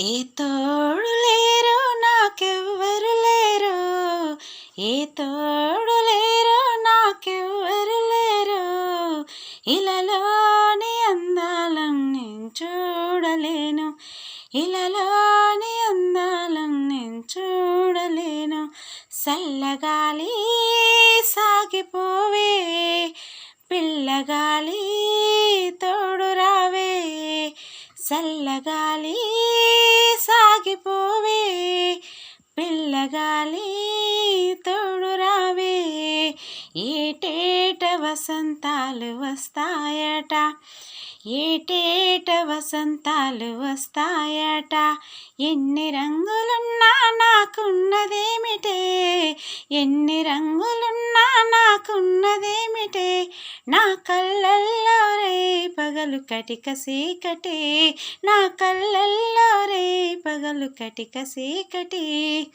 ఏ తోడు లేరు నాకెవ్వరు లేరు. ఏ తోడు లేరు నాకెవ్వరు లేరు. ఇలాలోని అందాలన్నీ చూడలేను. ఇలాలోని అందాలన్నీ చూడలేను. చల్లగాలి సాగిపోవే పిల్లగాలి చల్లగాలి సాగిపోవే పిల్లగాలి తోడు రావే ఏటేట వసంతాలు వస్తాయట ఏటేట వసంతాలు వస్తాయట. ఎన్ని రంగులున్నా నాకున్నదేమిటే ఎన్ని రంగులున్నా నాకున్నదేమిటే. నా కళ్ళ పగలు కటిక సీకటే నా కళ్ళల్లో రే పగలు కటిక సీకటే.